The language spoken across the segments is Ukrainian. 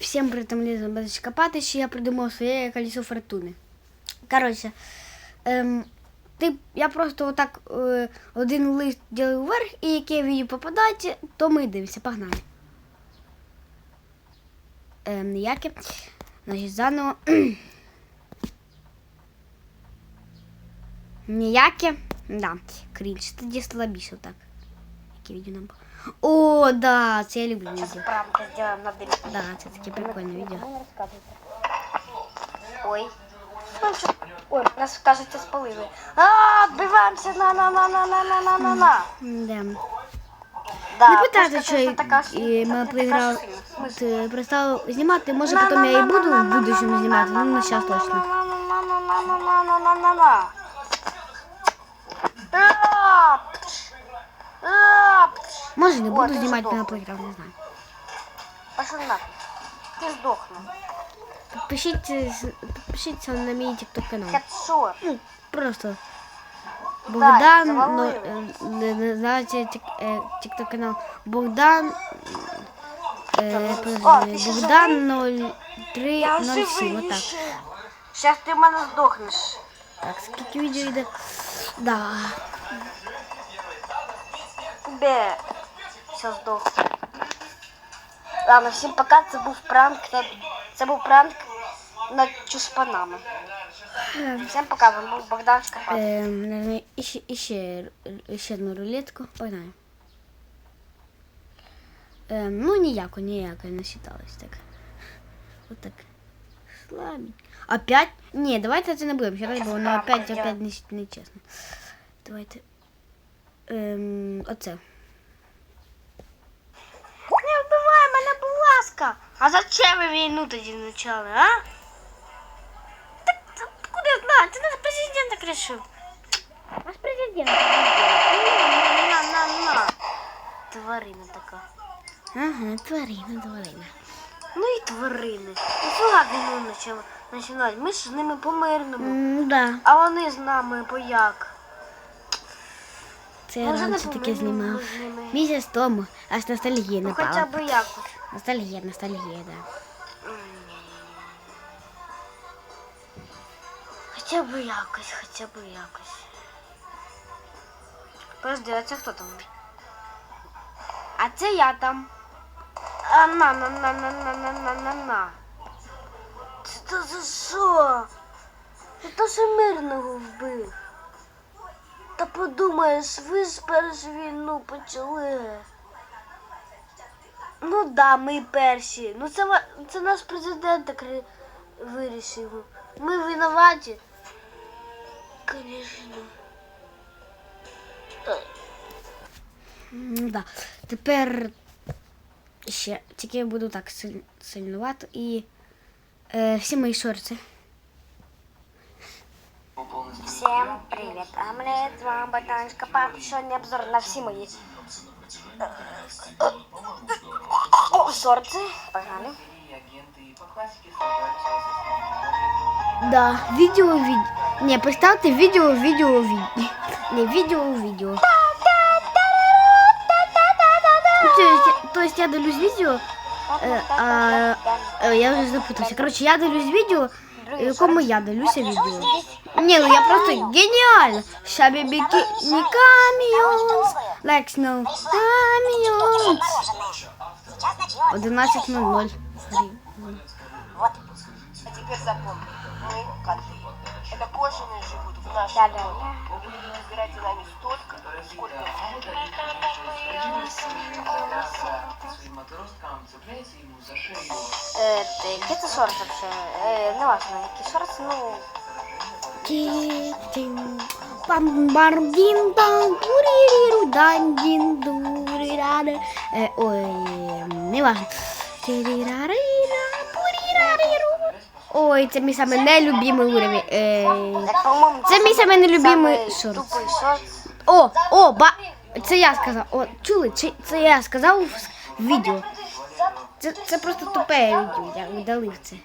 Всім притомлізм без копати, що я придумав своє колесо фортуни. Коротше, ем, ти, я просто отак е, один лист ділю вверх, і яке відео попадається, то ми дивимося. Погнали. Ем, ніяке. Значить, заново. Ніяке. Да, крінж. Тоді слабіше так. Яке відео нам. О, да, це я люблю відео. Правда, сделаем на дым. Да, це таке прикольне відео. Ой. Ну, що- Ой, нас, кажется, спалили. А, отбиваемся на на на на на на на на на. Да. Да, Не питайте, що це і, ми проіграли. Ти перестав знімати, може потім я і буду в будущому знімати, ну не зараз точно. На-на-на-на-на-на-на-на-на. Может, не буду снимать на плейграунд, не знаю. Пошел нахуй. Ты сдохну. Подпишитесь, подпишитесь на мой тикток канал. Капсур. Ну, просто. Богдан, но, э, знаете, тикток э, канал Богдан, э, ну, а, Богдан 0307, вот так. Сейчас ты меня сдохнешь. Так, скільки відео йде? Да. Бе. Все здохне. Ладно, всім пока. Це був пранк. Це був пранк над чушпанами. Всім пока. Вам був Богдан Шкарпат. Е, наверное, іще, іще, іще одну рулетку. Погнали. Е, ну, ніяко, ніяко не считалось так. Вот так. Слабенько. Опять? Ні, давайте це не будемо считати, бо воно опять, опять не, не чесно. Давайте. Ем, оце. Не вбивай мене, будь ласка. А зачем ви війну тоді почали, а? Так, так куди я знаю? Це наш президент так рішив. Наш президент. На, на, на. Тварина така. Ага, тварина, тварина. Ну і тварини. Нафіга війну почали починати? Ми ж з ними по-мирному. М, да, А вони з нами по як? це я Може, не раніше таке знімав. з ними? Місяць тому, аж ностальгія Ну хоча б якось. Ностальгія, ностальгія, да. Хоча б якось, хоча б якось. Подожди, а це хто там? А це я там. А на на на на на на на на на. Це за що? Це то що мирного вбив. Та подумаєш, ви ж першу війну почали. Ну да, ми перші. Ну це, ва- це наш президент так вирішив. Ми винуваті. Звісно. Ну да. Тепер ще тільки я буду так силь- сильнувато і е, всі мої шорти. Всем привет, омлет, з вами Богданочка Папа. Обзор на всі мої шорты. Погнали. Да, видео, видео. Не, представьте видео, видео, видео. Не, видео, видео. То есть, то есть я долюсь видео, э, а, э, я уже запутался. Короче, я долюсь видео, якому э, я долюся видео. Не, ну я просто гениально. Шабі бікі не каміонс, лекс no. 11.00. Вот. А теперь запомни, мы коты. Это кожаные живут в нашем доме. Да, да. Вы будете за нами столько, сколько Это где-то шорт вообще. Э, ну важно, какие шорты, ну... Бомбардин, там, куририру, дандин, дум. Дурираре. Е, Ой, не важно. Ой, це мій саме нелюбимий уровень. Е, Це мій самий нелюбимий шорт. О, о, ба. Це я сказав. О, чули? Це, це я сказав в відео. Це, це просто тупе відео. Я видалив це.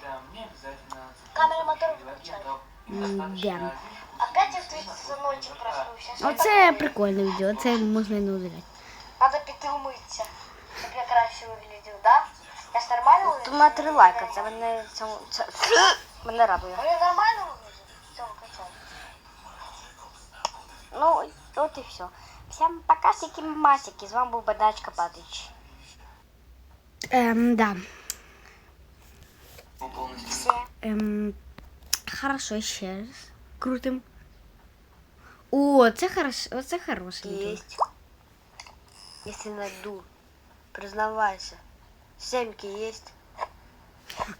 Камера мотор включай. Да. Опять я в твій синочок проснувся. Оце прикольне відео, це можна не удаляти. Надо піти умитися, щоб я краще виглядів, да? Я ж нормально вони? Тут три лайка, це мене цьому це, мене радує. Вони нормально виглядають? В цьому качалі? Ну, от і все. Всім покасики масики. З вами був Бадачка Патич. Ем, да. полностью Все. Ем, хорошо, ще раз. Крутим. О, це хорошо, оце хороше відео. Есть. Если найду. Признавайся. Семки есть.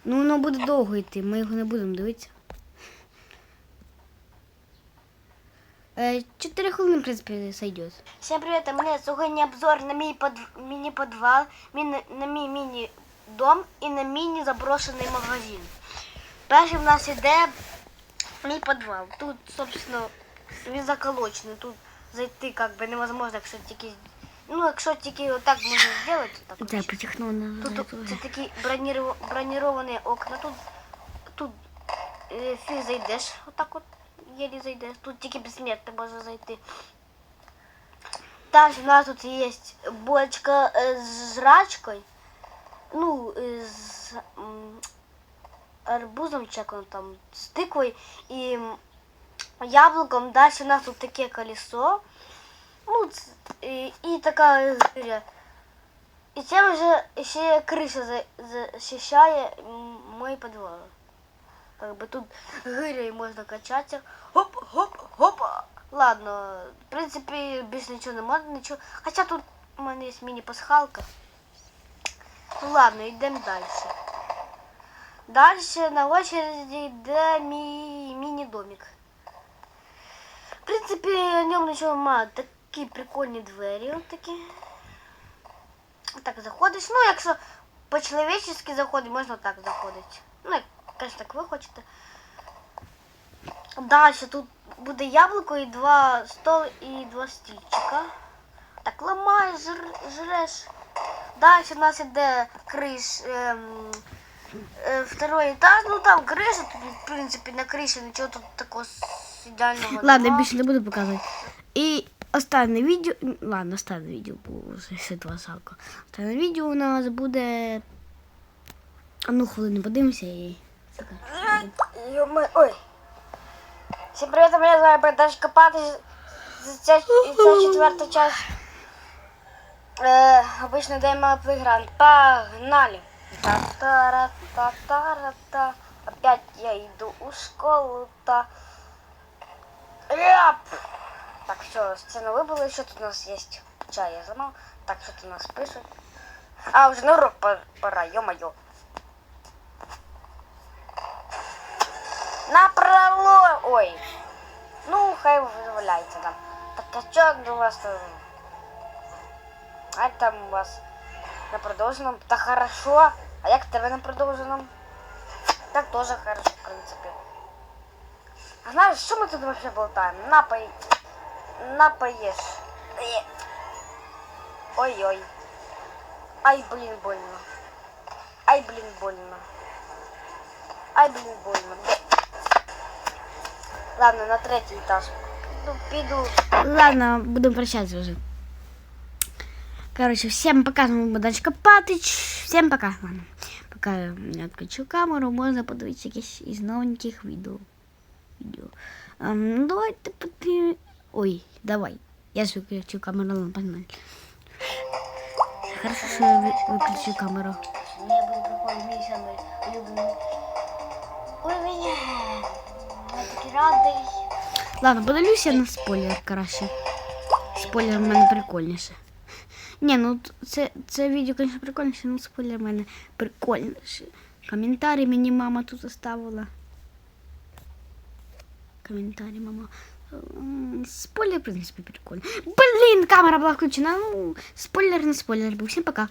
Ну, воно буде довго йти, ми його не будемо дивитися. Е, Чотири хвилини, в принципі, сойдет. Всем привет, а мне сьогодні обзор на мій под... міні-подвал, міні... на мій міні-дом і на міні-заброшений магазин. Перший в нас іде мій підвал. Тут, собственно, він заколочений. Тут зайти как би невозможно, якщо тільки... Ну, якщо тільки отак можна зробити, так. Це потихнуло на Тут це такі броніров- броніровані окна. Тут, тут е, фіг зайдеш. Отак от єлі зайдеш. Тут тільки безсмертний може зайти. Також у нас тут є бочка е, з жрачкою. Ну, е, з м, арбузом, воно там, з тиквою і м, яблуком. Далі у нас тут таке колесо. Ну, ц- і, і така гиря. І цим вже ще криша за- захищає м, мої підвали. Как би тут гиряю можна качатися. Хоп, хоп, хопа. Ладно, в принципі, більше нічого не можна, нічого. Хоча тут у мене є міні-пасхалка. Ну ладно, йдемо далі. Далі на очереді йде мій міні-домик. В принципі, в ньому нічого немає. Такі прикольні двері. От такі. Так заходиш. Ну, якщо по-чоловічески заходить, можна так заходити. Ну, як, конечно, так ви хочете. Далі тут буде яблуко і два столи і два стільчика. Так, ламаєш, жр, жреш. Далі у нас іде криш. Ем, е, второй етаж, ну там криша, тут, в принципі, на криші нічого тут такого ідеального Ладно, нема. більше не буду показувати. І останнє відео. Ладно, останнє відео було вже ще два салко. Останнє відео у нас буде. Одну хвилину подивимося і. Ё-моё, ой. Всем привет, меня зовут Богдан Копатый. Це, це четверта часть. Е, обычно даємо плейграунд. Погнали. Та-та-ра-та-та-ра-та. Опять я иду у школу. Та. Ляп! Так, все, сцена выбыла. Еще тут у нас есть чай, я сломал. Так, что-то у нас пишет. А, уже на урок пор- пора, ё-моё. Напроло... Ой. Ну, хай визволяється там. Так а що у вас там? А там у вас на продовженому? Та хорошо. А як в тебе на продовженому? Так тоже хорошо, в принципе. А знаешь, что мы тут вообще болтаем? Напой... Напоешь. Э. Ой-ой. Ай, блин, больно. Ай, блин, больно. Ай, блин, больно. Ладно, на третій етаж. Піду, піду. Ладно, будемо прощатися вже. Короче, всем пока, з вами був Дачка Патич. Всем пока. Ладно. Пока я відключу камеру, можна подивитися якісь із новеньких відео. відео. Ем, ну, давайте подивимо. Ой, давай. Я ж виключу камеру, ладно, погнали. Хорошо, що я ви- виключу камеру. Я буду проходити мій самий улюблений. Ой, мене. Я такий радий. Ладно, подивлюся на спойлер краще. Спойлер в мене прикольніше. Ні, ну т- це, це відео, звісно, прикольніше, але спойлер в мене прикольніше. Коментарі мені мама тут оставила. Коментарі мама. Спойлер, в принципе, прикольно. Блин, камера была включена. Ну, спойлер не спойлер был. Всем пока.